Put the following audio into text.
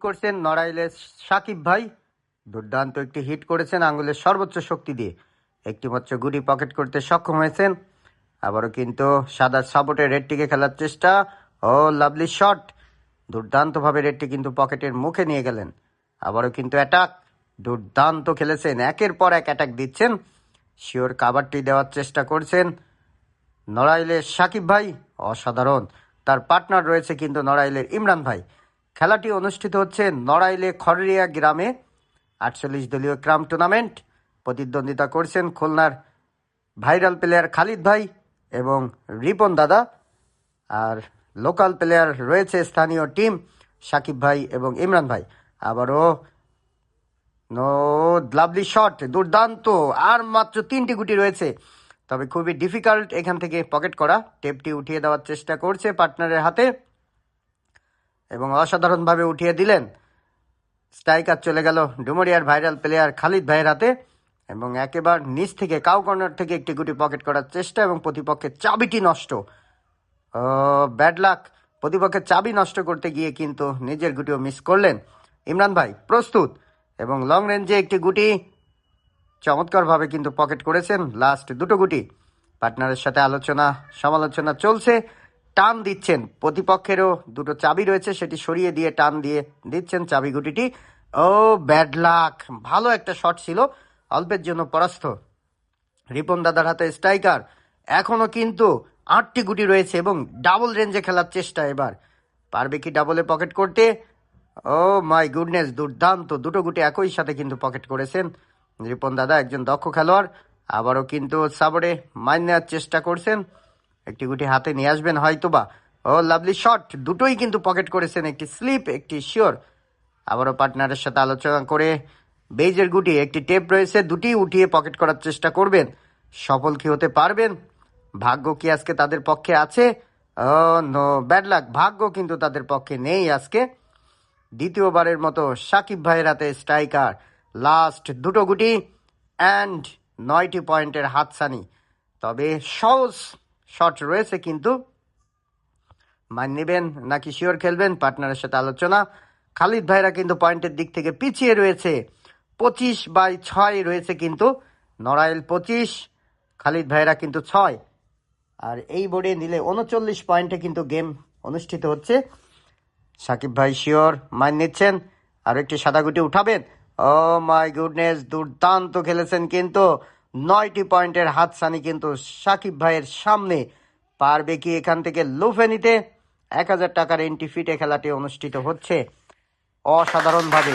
করছেন নড়াইলের সাকিব ভাই। দুর্দান্ত একটি হিট করেছেন আঙ্গুলের সর্বোচ্চ শক্তি দিয়ে। একটি মাত্র গুটি পকেট করতে সক্ষম হয়েছেন। আবারও কিন্তু সাদা সাপোর্টে রেডটিকে খেলার চেষ্টা। ও লাভলি শট দুর্দান্তভাবে রেডটি কিন্তু পকেটের মুখে নিয়ে গেলেন। আবারও কিন্তু অ্যাটাক দুর্দান্ত খেলেছেন। একের পর এক অ্যাটাক দিচ্ছেন। শিওর কাবারটি দেওয়ার চেষ্টা করছেন। নড়াইলের সাকিব ভাই, অসাধারণ। তার পার্টনার রয়েছে কিন্তু নড়াইলের ইমরান ভাই। খেলাটি অনুষ্ঠিত হচ্ছে নড়াইলে খড়রিয়া গ্রামে। আটচল্লিশ দলীয় ক্রাম টুর্নামেন্ট প্রতিদ্বন্দ্বিতা করছেন খুলনার ভাইরাল প্লেয়ার খালিদ ভাই এবং রিপন দাদা। আর লোকাল প্লেয়ার রয়েছে স্থানীয় টিম সাকিব ভাই এবং ইমরান ভাই। আবারও নো লাভলি শট, দুর্দান্ত, আর মাত্র তিনটি গুটি রয়েছে। তবে খুবই ডিফিকাল্ট এখান থেকে পকেট করা। টেপটি উঠিয়ে দেওয়ার চেষ্টা করছে পার্টনারের হাতে। এবং অসাধারণভাবে উঠিয়ে দিলেন। স্ট্রাইকার চলে গেল ডুমরিয়ার ভাইরাল প্লেয়ার খালিদ ভাইয়ের হাতে এবং একেবারে নিচ থেকে, কাউ কর্নার থেকে একটি গুটি পকেট করার চেষ্টা এবং প্রতিপক্ষের চাবিটি নষ্ট। Bad luck. প্রতিপক্ষের চাবি নষ্ট করতে গিয়ে কিন্তু নিজের গুটিও মিস করলেন। ইমরান ভাই, প্রস্তুত। এবং লং রেঞ্জে একটি গুটি চমৎকারভাবে কিন্তু পকেট করেছেন, লাস্ট দুটো গুটি। পার্টনারের সাথে আলোচনা, সমালোচনা চলছে। টান দিচ্ছেন। প্রতিপক্ষেরও দুটো চাবি রয়েছে, সেটি সরিয়ে দিয়ে টান দিয়ে দিচ্ছেন চাবি গুটিটি। ও, ব্যাড লাক। ভালো একটা শট ছিল, অল্পের জন্য পরাস্ত। রিপন দাদার হাতে স্ট্রাইকার। এখনও কিন্তু আটটি গুটি রয়েছে এবং ডাবল রেঞ্জে খেলার চেষ্টা এবার। পারবে কি ডাবলে পকেট করতে? ও মাই গুডনেস, দুর্দান্ত। দুটো গুটি একই সাথে কিন্তু পকেট করেছেন রিপন দাদা, একজন দক্ষ খেলোয়াড়। আবারও কিন্তু সাবরে মাইন নেওয়ার চেষ্টা করছেন। একটি গুটি হাতে নিয়ে আসবেন হয়তোবা। ও লাভলি শট, দুটোই কিন্তু পকেট করেছেন একটি স্লিপ, একটি শিওর। আবারও পার্টনারের সাথে আলোচনা করে বেজের গুটি, একটি টেপ রয়েছে, দুটি উঠিয়ে পকেট করার চেষ্টা করবেন। সফল কি হতে পারবেন? ভাগ্য কি আজকে তাদের পক্ষে আছে? নো, ব্যাড লাক, ভাগ্য কিন্তু তাদের পক্ষে নেই আজকে। দ্বিতীয়বারের মতো সাকিব ভাইয়ের হাতে স্ট্রাইকার। লাস্ট দুটো গুটি অ্যান্ড নয়টি পয়েন্টের হাতছানি। তবে সহজ শট রয়েছে, কিন্তু মান নেবেন নাকি শিওর খেলবেন? পার্টনারের সাথে আলোচনা। খালিদ ভাইরা কিন্তু পয়েন্টের দিক থেকে পিছিয়ে রয়েছে। পঁচিশ বাই ছয় রয়েছে কিন্তু নড়াইল পঁচিশ, খালিদ ভাইরা কিন্তু ছয়। আর এই বোর্ডে নিলে উনচল্লিশ পয়েন্টে কিন্তু গেম অনুষ্ঠিত হচ্ছে। সাকিব ভাই শিওর মাইন নিচ্ছেন। আর একটি সাদা গুটি উঠাবেন। ও মাই গুডনেস দুর্দান্ত খেলেছেন কিন্তু নয়টি পয়েন্টের হাতছানি কিন্তু সাকিব ভাইয়ের সামনে পারবে কি এখান থেকে লুফে নিতে? এক হাজার টাকার এন্ট্রি ফিটে খেলাটি অনুষ্ঠিত হচ্ছে অসাধারণভাবে।